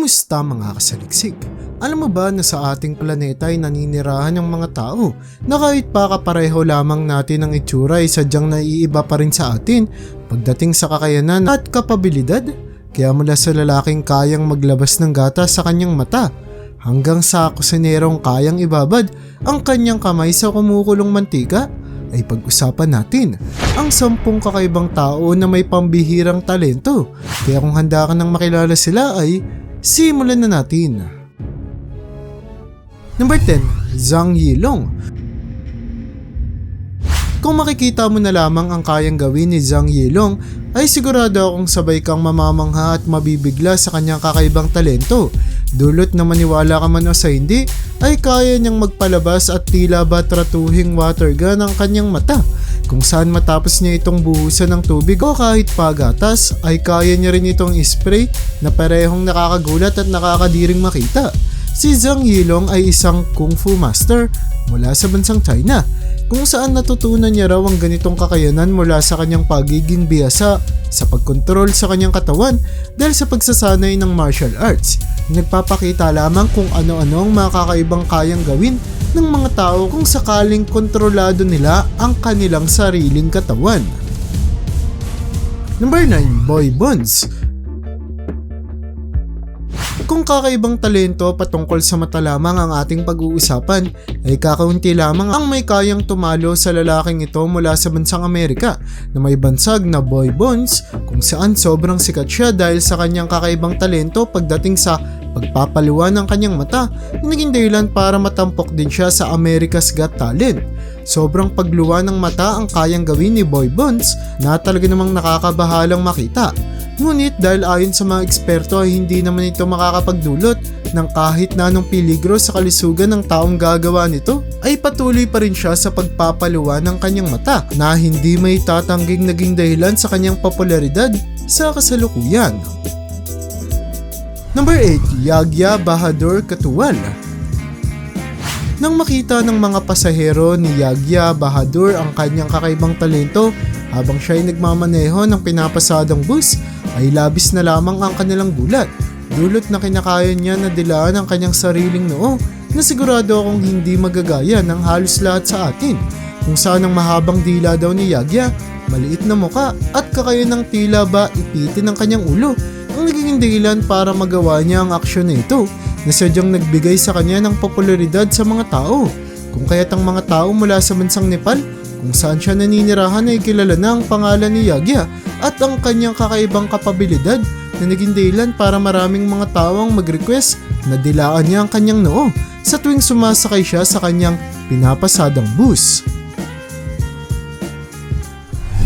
Kumusta mga kasaliksik? Alam mo ba na sa ating planeta ay naninirahan ng mga tao na kahit pa kapareho lamang natin ang itsura ay sadyang naiiba pa rin sa atin pagdating sa kakayanan at kapabilidad? Kaya mula sa lalaking kayang maglabas ng gata sa kanyang mata hanggang sa kusinerong kayang ibabad ang kanyang kamay sa kumukulong mantika ay pag-usapan natin ang sampung kakaibang tao na may pambihirang talento. Kaya kung handa ka nang makilala sila ay simulan na natin. Number 10, Zhang Yilong. Kung makikita mo na lamang ang kayang gawin ni Zhang Yilong, ay sigurado akong sabay kang mamamangha at mabibigla sa kanyang kakaibang talento. Dulot na maniwala ka man o sa hindi, ay kaya niyang magpalabas at tila ba tratuhing water gun ang kanyang mata. Kung saan matapos niya itong buhusan ng tubig o kahit pagatas, ay kaya niya rin itong spray na parehong nakakagulat at nakakadiring makita. Si Zhang Yilong ay isang kung fu master mula sa bansang China kung saan natutunan niya raw ang ganitong kakayanan mula sa kanyang pagiging biyasa sa pagkontrol sa kanyang katawan dahil sa pagsasanay ng martial arts. Nagpapakita lamang kung ano-ano ang mga kakaibang kayang gawin ng mga tao kung sakaling kontrolado nila ang kanilang sariling katawan. Number 9, Boy Bonds kakaibang talento patungkol sa mata lamang ang ating pag-uusapan, ay kakaunti lamang ang may kayang tumalo sa lalaking ito mula sa bansang Amerika na may bansag na Boy Bonds kung saan sobrang sikat siya dahil sa kanyang kakaibang talento pagdating sa pagpapaluwa ng kanyang mata na naging dahilan para matampok din siya sa America's Got Talent. Sobrang pagluwa ng mata ang kayang gawin ni Boy Bonds na talaga namang nakakabahalang makita. Ngunit dahil ayon sa mga eksperto ay hindi naman ito makakapagdulot ng kahit na anong peligro sa kalisugan ng taong gagawa nito, ay patuloy pa rin siya sa pagpapaluwa ng kanyang mata na hindi may tatangging naging dahilan sa kanyang popularidad sa kasalukuyan. Number 8, Yagya Bahadur Katuwal nang makita ng mga pasahero ni Yagya Bahadur ang kanyang kakaibang talento habang siya ay nagmamaneho ng pinapasadang bus ay labis na lamang ang kanilang gulat. Dulot na kinakaya niya na dilaan ang kanyang sariling noo na sigurado akong hindi magagaya ng halos lahat sa atin. Kung saan ang mahabang dila daw ni Yagya, maliit na muka at kakaya ng tila ba ipitin ang kanyang ulo ang naging dahilan para magawa niya ang aksyon na ito na sadyang nagbigay sa kanya ng popularidad sa mga tao. Kung kaya't ang mga tao mula sa bansang Nepal kung saan siya naninirahan ay kilala na ang pangalan ni Yagya at ang kanyang kakaibang kapabilidad na naging dahilan para maraming mga tao ang mag-request na dilaan niya ang kanyang noo sa tuwing sumasakay siya sa kanyang pinapasadang bus.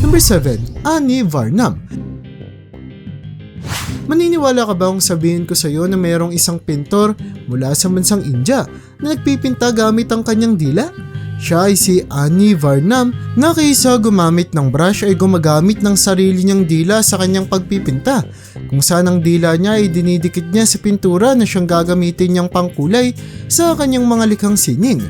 Number 7, Annie Varnam Maniniwala ka ba kung sabihin ko sa iyo na mayroong isang pintor mula sa bansang India na nagpipinta gamit ang kanyang dila? Siya ay si Annie Varnam na kaysa gumamit ng brush ay gumagamit ng sarili niyang dila sa kanyang pagpipinta kung saan ang dila niya ay dinidikit niya sa pintura na siyang gagamitin niyang pangkulay sa kanyang mga likhang sining.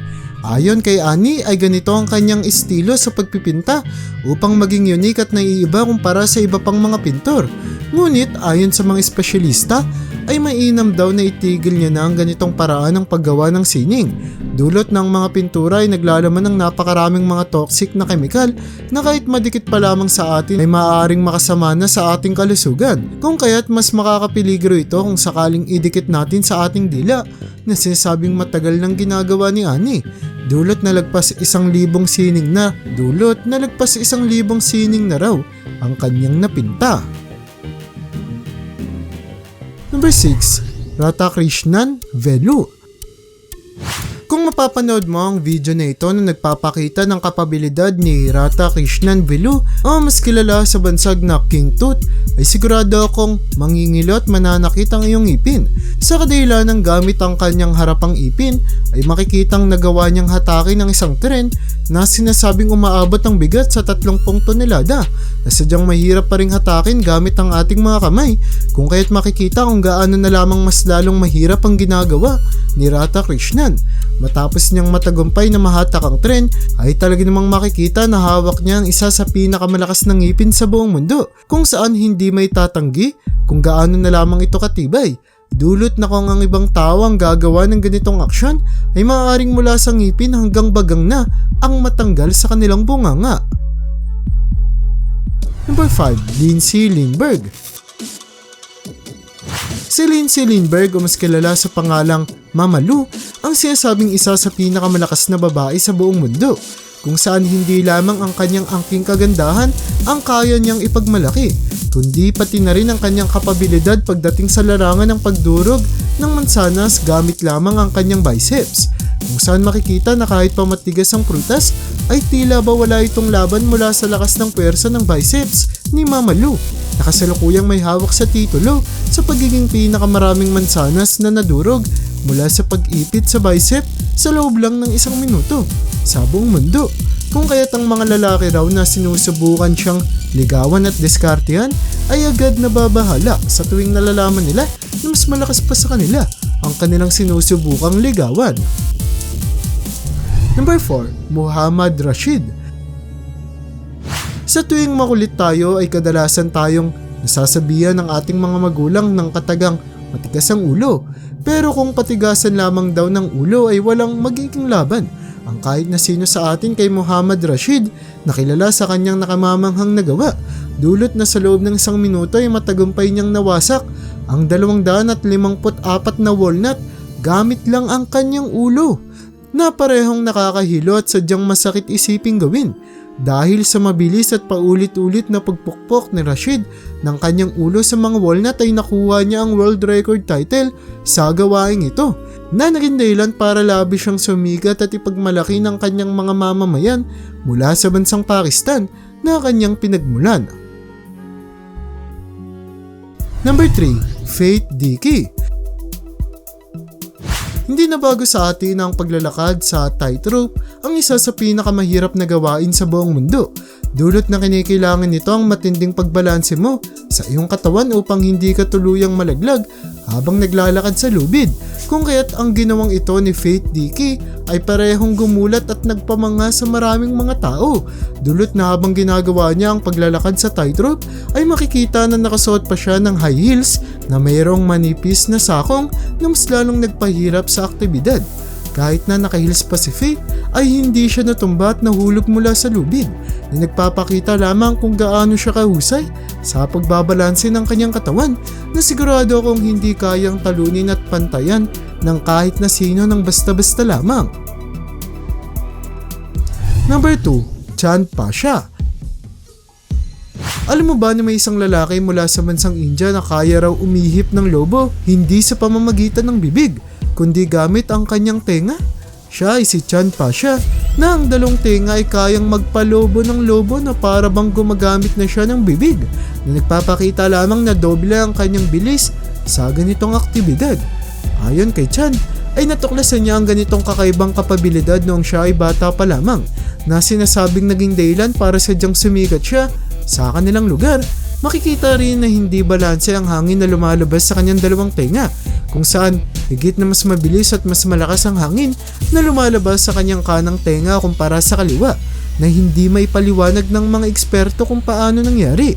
Ayon kay Annie ay ganito ang kanyang estilo sa pagpipinta upang maging unique at naiiba kumpara sa iba pang mga pintor. Ngunit ayon sa mga espesyalista ay mainam daw na itigil niya na ang ganitong paraan ng paggawa ng sining. Dulot ng mga pintura ay naglalaman ng napakaraming mga toxic na kemikal na kahit madikit pa lamang sa atin ay maaaring makasama na sa ating kalusugan. Kung kaya't mas makakapiligro ito kung sakaling idikit natin sa ating dila na sinasabing matagal nang ginagawa ni Ani. Dulot na lagpas isang libong sining na, dulot na lagpas isang libong sining na raw ang kanyang napinta. Number 6, Radhakrishnan Velu. Kung mapapanood mo ang video na ito na nagpapakita ng kapabilidad ni Rata Krishnan Velu o mas kilala sa bansag na King Tooth ay sigurado akong mangingilot mananakit ang iyong ipin. Sa kadahilan ng gamit ang kanyang harapang ipin ay makikitang nagawa niyang hatake ng isang tren na sinasabing umaabot ang bigat sa 30 tonelada na sadyang mahirap pa ring hatakin gamit ang ating mga kamay kung kaya't makikita kung gaano na lamang mas lalong mahirap ang ginagawa ni Rata Krishnan. Matapos niyang matagumpay na mahatak ang tren, ay talaga namang makikita na hawak niya ang isa sa pinakamalakas ng ngipin sa buong mundo, kung saan hindi may tatanggi kung gaano na lamang ito katibay. Dulot na kung ang ibang tao ang gagawa ng ganitong aksyon ay maaaring mula sa ngipin hanggang bagang na ang matanggal sa kanilang bunganga. Number 5. Lindsay Lindbergh Si Lindsay Lindbergh o mas kilala sa pangalang Mama Lou ang sinasabing isa sa pinakamalakas na babae sa buong mundo kung saan hindi lamang ang kanyang angking kagandahan ang kaya niyang ipagmalaki, kundi pati na rin ang kanyang kapabilidad pagdating sa larangan ng pagdurog ng mansanas gamit lamang ang kanyang biceps. Kung saan makikita na kahit pa matigas ang prutas, ay tila ba wala itong laban mula sa lakas ng pwersa ng biceps ni Mama Lou. Nakasalukuyang may hawak sa titulo sa pagiging pinakamaraming mansanas na nadurog mula sa pag-ipit sa bicep sa loob lang ng isang minuto sa buong mundo. Kung kaya't ang mga lalaki raw na sinusubukan siyang ligawan at diskartehan ay agad nababahala sa tuwing nalalaman nila na mas malakas pa sa kanila ang kanilang sinusubukang ligawan. Number 4. Muhammad Rashid Sa tuwing makulit tayo ay kadalasan tayong nasasabihan ng ating mga magulang ng katagang matigas ang ulo. Pero kung patigasan lamang daw ng ulo ay walang magiging laban ang kahit na sino sa atin kay Muhammad Rashid na kilala sa kanyang nakamamanghang nagawa. Dulot na sa loob ng isang minuto ay matagumpay niyang nawasak ang 254 na walnut gamit lang ang kanyang ulo na parehong nakakahilo at sadyang masakit isiping gawin dahil sa mabilis at paulit-ulit na pagpukpok ni Rashid ng kanyang ulo sa mga walnut ay nakuha niya ang world record title sa gawaing ito na naging dahilan para labi siyang sumigat at ipagmalaki ng kanyang mga mamamayan mula sa bansang Pakistan na kanyang pinagmulan. Number 3. Faith Dickey hindi na bago sa atin ang paglalakad sa tightrope ang isa sa pinakamahirap na gawain sa buong mundo. Dulot na kinikailangan nito ang matinding pagbalanse mo sa iyong katawan upang hindi ka tuluyang malaglag habang naglalakad sa lubid. Kung kaya't ang ginawang ito ni Faith Dickey ay parehong gumulat at nagpamanga sa maraming mga tao. Dulot na habang ginagawa niya ang paglalakad sa tightrope ay makikita na nakasuot pa siya ng high heels na mayroong manipis na sakong na mas lalong nagpahirap sa aktibidad. Kahit na nakahils pa si Faith ay hindi siya natumba at nahulog mula sa lubid na nagpapakita lamang kung gaano siya kahusay sa pagbabalanse ng kanyang katawan na sigurado akong hindi kayang talunin at pantayan ng kahit na sino ng basta-basta lamang. Number 2. Chan Pasha alam mo ba na may isang lalaki mula sa bansang India na kaya raw umihip ng lobo hindi sa pamamagitan ng bibig kundi gamit ang kanyang tenga. Siya ay si Chan Pasha na ang dalong tenga ay kayang magpalobo ng lobo na para bang gumagamit na siya ng bibig na nagpapakita lamang na doble ang kanyang bilis sa ganitong aktibidad. Ayon kay Chan, ay natuklasan niya ang ganitong kakaibang kapabilidad noong siya ay bata pa lamang na sinasabing naging dahilan para sadyang sumikat siya sa kanilang lugar. Makikita rin na hindi balanse ang hangin na lumalabas sa kanyang dalawang tenga kung saan higit na mas mabilis at mas malakas ang hangin na lumalabas sa kanyang kanang tenga kumpara sa kaliwa na hindi may paliwanag ng mga eksperto kung paano nangyari.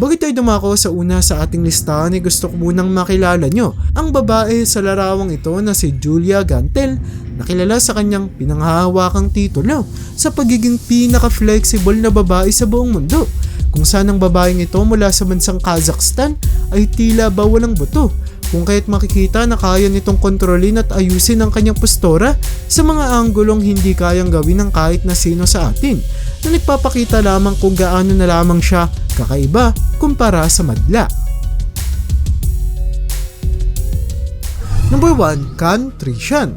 Bago tayo dumako sa una sa ating listahan ay gusto ko munang makilala nyo ang babae sa larawang ito na si Julia Gantel na kilala sa kanyang pinanghahawakang titulo sa pagiging pinaka-flexible na babae sa buong mundo kung saan ang babaeng ito mula sa bansang Kazakhstan ay tila ba walang buto kung kaya't makikita na kaya nitong kontrolin at ayusin ang kanyang postura sa mga anggulong hindi kayang gawin ng kahit na sino sa atin na nagpapakita lamang kung gaano na lamang siya kakaiba kumpara sa madla. Number 1, Kan Trishan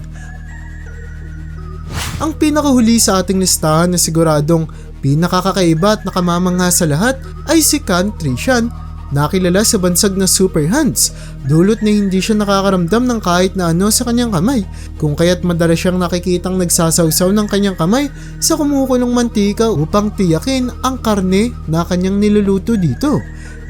Ang pinakahuli sa ating listahan na siguradong Pinakakakaiba at nakamamangha sa lahat ay si Kan Trishan nakilala sa bansag na Super Hands, dulot na hindi siya nakakaramdam ng kahit na ano sa kanyang kamay, kung kaya't madalas siyang nakikitang nagsasawsaw ng kanyang kamay sa kumukulong mantika upang tiyakin ang karne na kanyang niluluto dito.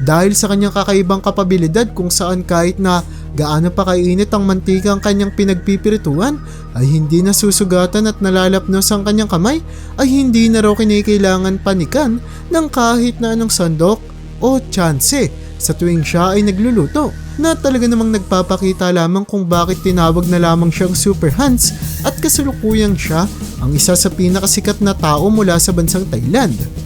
Dahil sa kanyang kakaibang kapabilidad kung saan kahit na gaano pa kainit ang mantika ang kanyang pinagpipirituan? Ay hindi nasusugatan at nalalapnos ang kanyang kamay? Ay hindi na raw kinikailangan panikan ng kahit na anong sandok o tsanse? Sa tuwing siya ay nagluluto na talaga namang nagpapakita lamang kung bakit tinawag na lamang siyang Super Hans at kasalukuyang siya ang isa sa pinakasikat na tao mula sa bansang Thailand.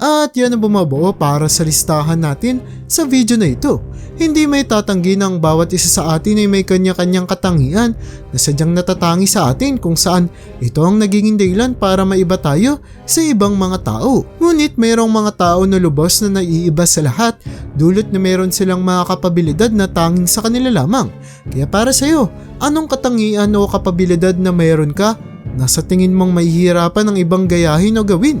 At yan ang bumabuo para sa listahan natin sa video na ito. Hindi may tatanggi ang bawat isa sa atin ay may kanya-kanyang katangian na sadyang natatangi sa atin kung saan ito ang nagiging dahilan para maiba tayo sa ibang mga tao. Ngunit mayroong mga tao na lubos na naiiba sa lahat dulot na meron silang mga kapabilidad na tanging sa kanila lamang. Kaya para sa'yo, anong katangian o kapabilidad na mayroon ka na sa tingin mong mahihirapan ng ibang gayahin o gawin?